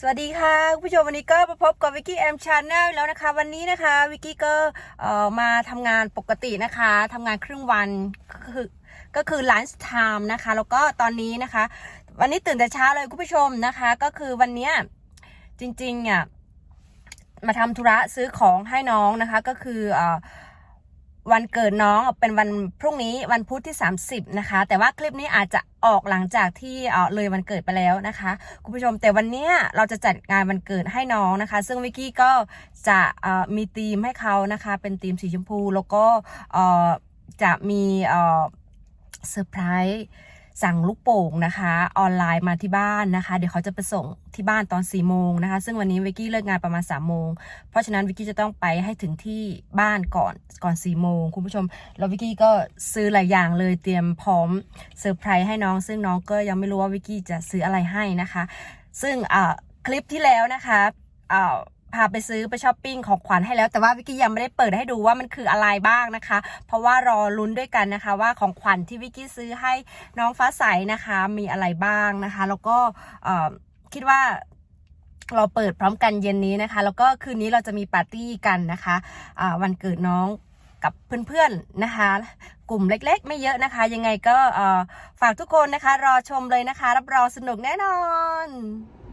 สวัสดีค่ะคุณผู้ชมวันนี้ก็มาพบกับวิกกี้แอมชาแนลแล้วนะคะ วันนี้นะคะวิกกี้ก็เออมาทำงานปกตินะคะทำงานครึ่งวันก็คือก็คือ lunch time นะคะ แล้วก็ตอนนี้นะคะ วันนี้ตื่นแต่เช้าเลยคุณผู้ชมนะคะ ก็คือวันเนี้ยจริงๆเนี่ยมาทำธุระซื้อของให้น้องนะคะ ก็คือเออ วันเกิดน้องเป็นวันพรุ่งนี้วันพุธที่ 30 นะคะ แต่ว่าคลิปนี้อาจจะออกหลังจากที่เออเลยวันเกิดไปแล้วนะคะ คุณผู้ชมแต่วันเนี้ยเราจะจัดงานวันเกิดให้น้องนะคะ ซึ่งวิกกี้ก็จะเอ่อมีธีมให้เขานะคะ เป็นธีมสีชมพูแล้วก็เอ่อจะมีเอ่อเซอร์ไพรส์ สั่งลูกโป่งนะคะ ออนไลน์มาที่บ้านนะคะ เดี๋ยวเขาจะไปส่งที่บ้านตอน4ี่โมงนะคะ ซึ่งวันนี้วิกกี้เลิกงานประมาณ3ามโมง เพราะฉะนั้นวิกกี้จะต้องไปให้ถึงที่บ้านก่อนก่อน4ี่โมงคุณผู้ชม แล้ววิกกี้ก็ซื้อหลายอย่างเลยเตรียมพร้อมเซอร์ไพรส์ให้น้อง ซึ่งน้องก็ยังไม่รู้ว่าวิกกี้จะซื้ออะไรให้นะคะ ซึ่งเอ่อคลิปที่แล้วนะคะเอ่อ พาไปซื้อไปช้อปปิ้งของขวัญให้แล้ว แต่ว่าวิกกี้ยังไม่ได้เปิดให้ดูว่ามันคืออะไรบ้างนะคะ เพราะว่ารอลุ้นด้วยกันนะคะ ว่าของขวัญที่วิกกี้ซื้อให้น้องฟ้าใสนะคะ มีอะไรบ้างนะคะ แล้วก็คิดว่าเราเปิดพร้อมกันเย็นนี้นะคะ แล้วก็คืนนี้เราจะมีปาร์ตี้กันนะคะอ่าวันเกิดน้องกับเพื่อนๆนะคะ กลุ่มเล็กๆ ไม่เยอะนะคะ ยังไงก็ฝากทุกคนนะคะ รอชมเลยนะคะ รับรองสนุกแน่นอน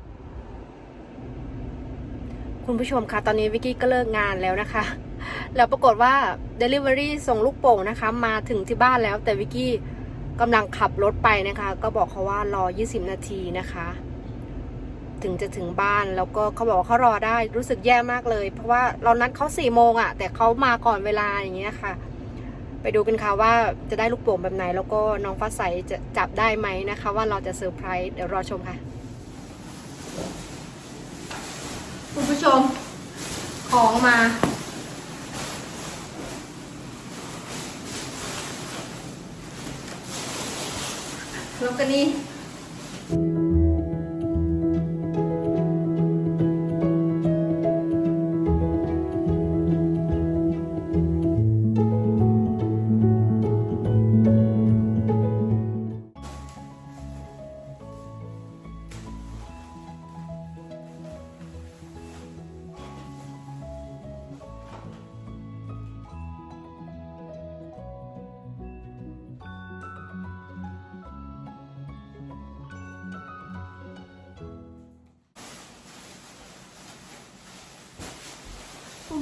คุณผู้ชมคะตอนนี้วิกกี้ก็เลิกงานแล้วนะคะ แล้วปรากฏว่า Delivery ส่งลูกโป่งนะคะ มาถึงที่บ้านแล้ว แต่วิกกี้กำลังขับรถไปนะคะ ก็บอกเขาว่ารอ 20 นาทีนะคะ ถึงจะถึงบ้านแล้วก็เขาบอกว่าเขารอได้รู้สึกแย่มากเลย เพราะว่าเรานัดเขาสี่โมงอะ่ะ แต่เขามาก่อนเวลาอย่างเงี้ยค่ะ ไปดูกันค่ะว่าจะได้ลูกโป่งแบบไหน แล้วก็น้องฟ้าใสจะจับได้ไหมนะคะ ว่าเราจะเซอร์ไพรส์เดี๋ยวรอชมค่ะ คุณผู้ชม ของมา แล้วก็นี่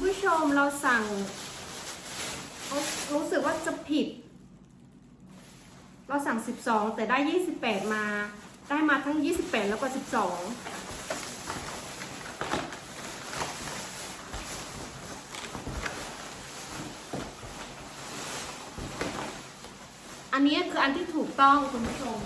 ผู้ชมเราสั่งรู้รู้สึกว่าจะผิด เราสั่ง 12 แต่ได้ 28 มา ได้มาทั้ง 28 แล้วก็ 12อันนี้คืออันที่ถูกต้องคุณผู้ชม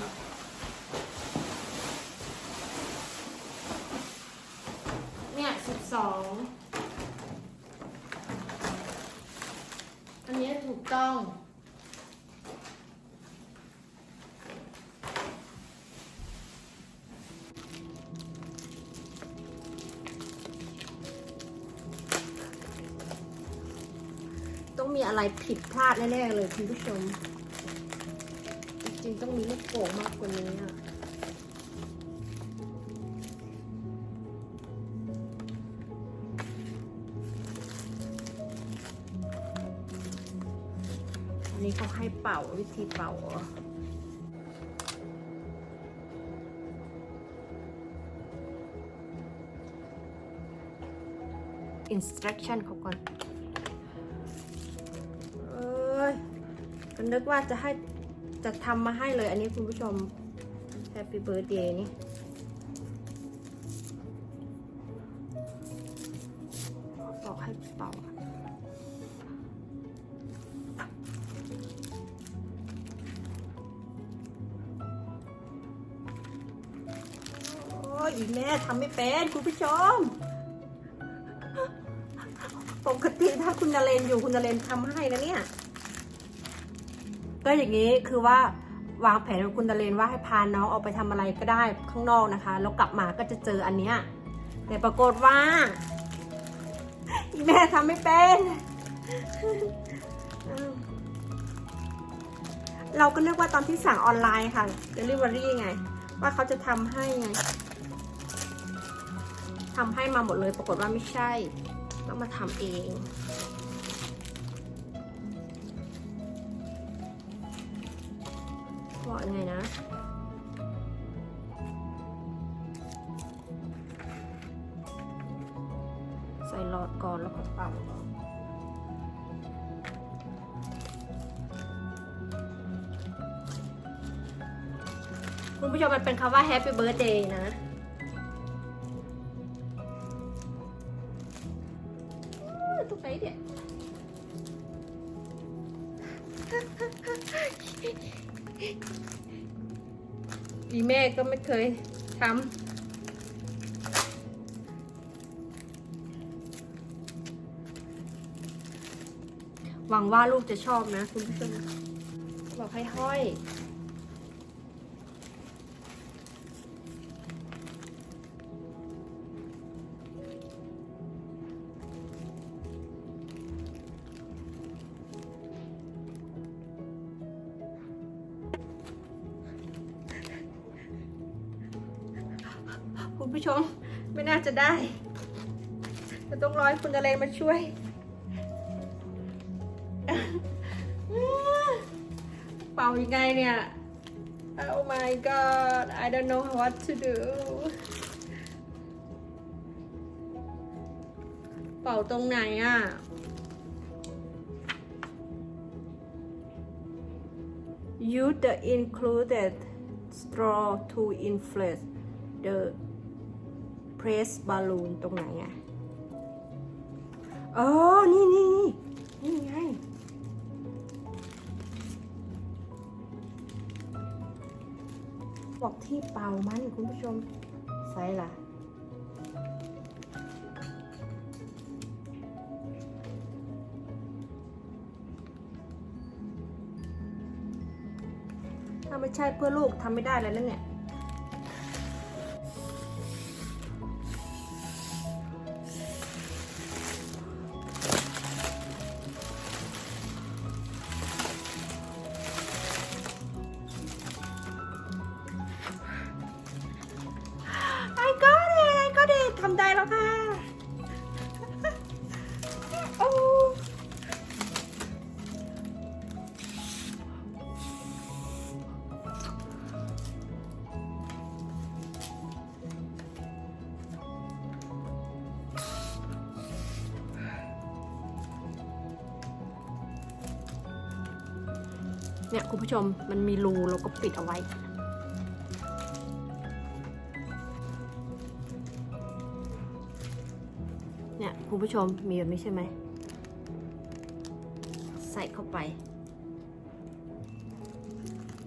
อะไรผิดพลาดแน่ๆเลยคุณผู้ชม จริงๆต้องมีลูกโป่งมากกว่านี้อะอันนี้เขาให้เป่าวิธีเป่าอ instruction เขาก่อน ก็นึกว่าจะให้จะทำมาให้เลยอันนี้คุณผู้ชม Happy Birthday นี่บอกให้เป่าอีแม่ทำไม่เป็นคุณผู้ชม ปกติถ้าคุณนเรนอยู่คุณนเรนทำให้นะเนี่ย ก็อย่างนี้คือว่าวางแผนของคุณนเรนว่าให้พาน้องออกไปทำอะไรก็ได้ข้างนอกนะคะ แล้วกลับมาก็จะเจออันเนี้ยแต่ปรากฏว่าแม่ทำไม่เป็น เราก็นึกว่าตอนที่สั่งออนไลน์ค่ะ Delivery ไง ว่าเขาจะทำให้ไงทำให้มาหมดเลยปรากฏว่าไม่ใช่ ต้องมาทำเอง ยังไงนะ ใส่หลอดก่อนแล้วก็เป่าคุณผู้ชมมันเป็นคำว่า Happy Birthday นะ ก็ไม่เคยทำหวังว่าลูกจะชอบนะ คุณผู้ชมบอกให้ห้อย ผู้ชมไม่น่าจะได้จะต้องร้อยคุณอะไรมาช่วย เป่ายังไงเนี่ย Oh my god I don't know what to do เป่าตรงไหนอะ Use the included straw to inflate the press balloon ตรงไหนอะเออนี่นี่นี่นี่ไง บอกที่เป่ามันคุณผู้ชมใส่ล่ะถ้าไม่ใช่เพื่อลูกทำไม่ได้แล้วนั่นเนี่ย เนี่ยคุณผู้ชมมันมีรูเราก็ปิดเอาไว้ เนี่ยคุณผู้ชมมีแบบนี้ใช่ไหม ใส่เข้าไป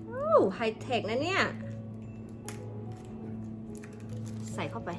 โอ้ไฮเทคนะเนี่ย ใส่เข้าไป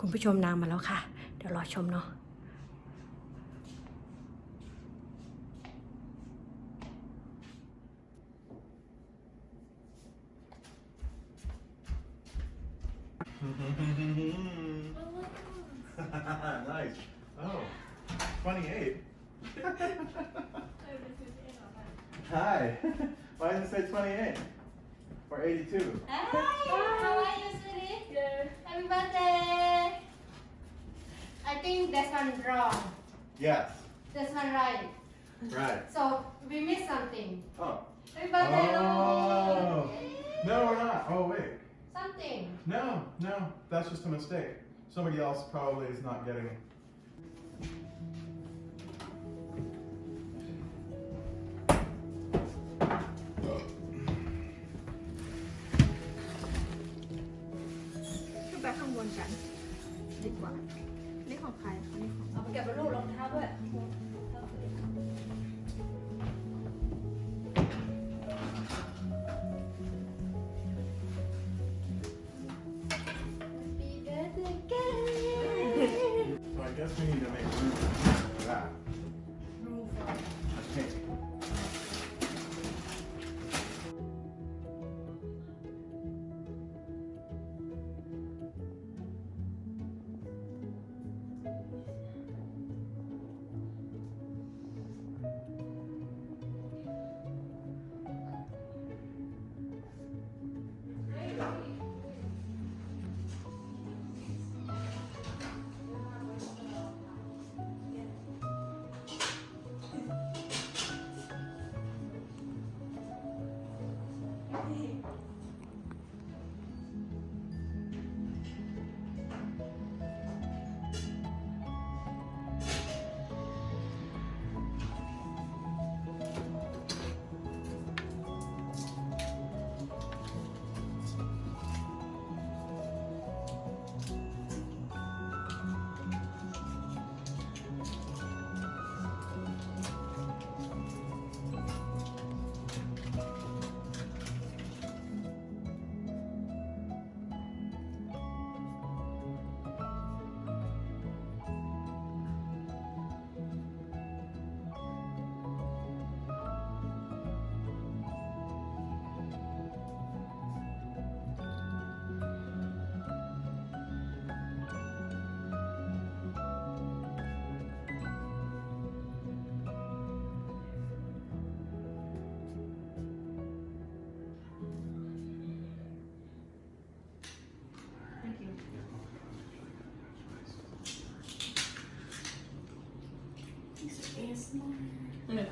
คุณผู้ชมนางมาแล้วค่ะ เดี๋ยวรอชมเนาะ nice. Oh, 28. Hi. Why does it say 28? Or 82? Think that's one wrong. Yes. That's one right. Right. So we missed something. Oh. Oh. No, we're not. Oh, wait. Something. No, no. That's just a mistake. Somebody else probably is not getting ของใครคะนี่ของ เอาไปเก็บรูปรองเท้าด้วย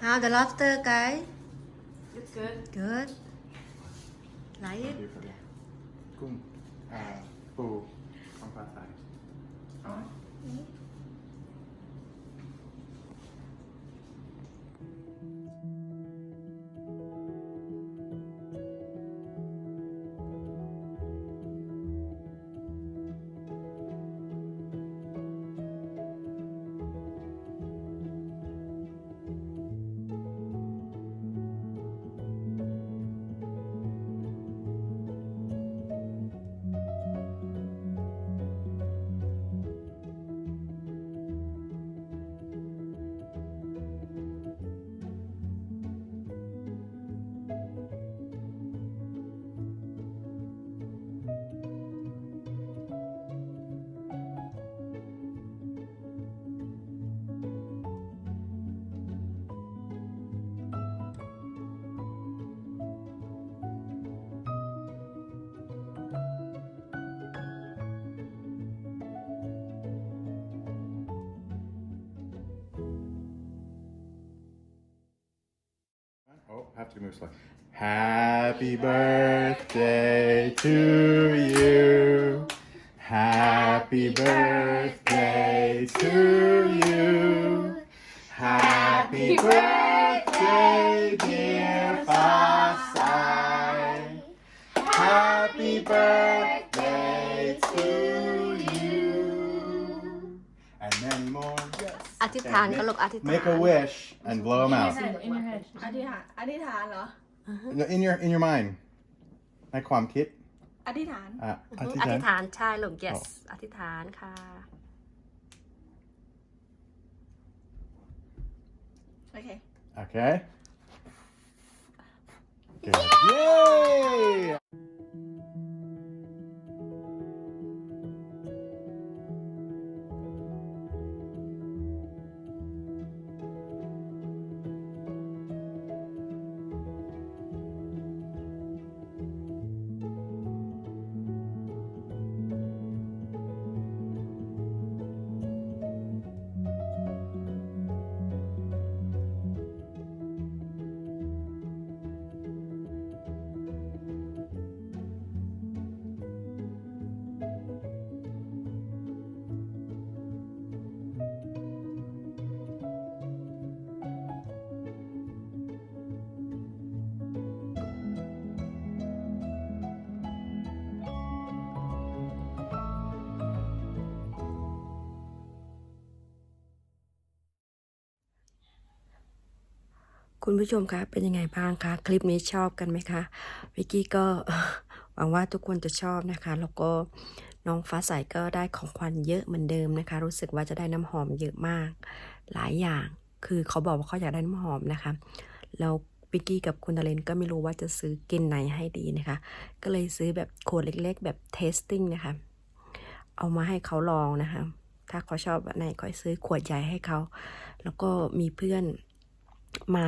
How the lobster guy It's good good like it กุ้งอ่าปู Have to move slow. Happy birthday to you. Happy birthday to you. Happy birthday, dear Fasai. Happy birthday อธิษฐานก็ลูกอธิษฐาน Make a wish and blow them out. In your head. อธิษฐานอธิษฐานเหรอ No, In your in your mind ในความคิดอธิษฐาน อะอธิษอฐาธินษฐานใช่ลูก yes อธิษฐานค่ะ โอเค Okay. Good. Yay! คุณผู้ชมคะเป็นยังไงบ้างคะ คลิปนี้ชอบกันไหมคะวิกกี้ก็หวังว่าทุกคนจะชอบนะคะ แล้วก็น้องฟ้าใสก็ได้ของขวัญเยอะเหมือนเดิมนะคะ รู้สึกว่าจะได้น้ำหอมเยอะมาก หลายอย่าง คือเขาบอกว่าเขาอยากได้น้ำหอมนะคะแล้ววิกกี้กับคุณดาเลนก็ไม่รู้ว่าจะซื้อกลินไหนให้ดีนะคะ ก็เลยซื้อแบบขวดเล็ก ๆ แบบเทสติ้งนะคะ เอามาให้เขาลองนะคะ ถ้าเขาชอบแบบไหนก็ซื้อขวดใหญ่ให้เขา แล้วก็มีเพื่อน มา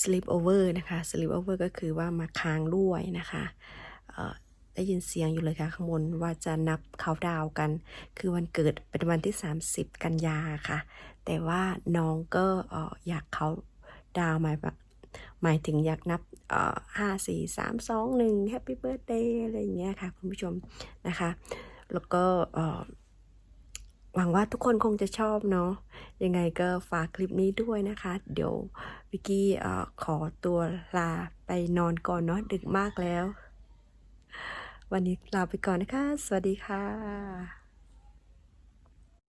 sleep over นะคะ sleep over ก็คือว่ามาค้างด้วยนะคะเออได้ยินเสียงอยู่เลยค่ะข้างบนว่าจะนับเขาดาวกัน คือวันเกิดเป็นวันที่ 30 กันยาค่ะ แต่ว่าน้องก็ออยากเขาดาวหมายหมายถึงอยากนับเอ่อห้าสี่สามสองหนึ่ง Happy Birthday อะไรอย่างเงี้ยค่ะ คุณผู้ชมนะคะ แล้วก็ หวังว่าทุกคนคงจะชอบเนาะยังไงก็ฝากคลิปนี้ด้วยนะคะ เดี๋ยววิกกี้ขอตัวลาไปนอนก่อนเนาะดึกมากแล้ว วันนี้ลาไปก่อนนะคะ สวัสดีค่ะ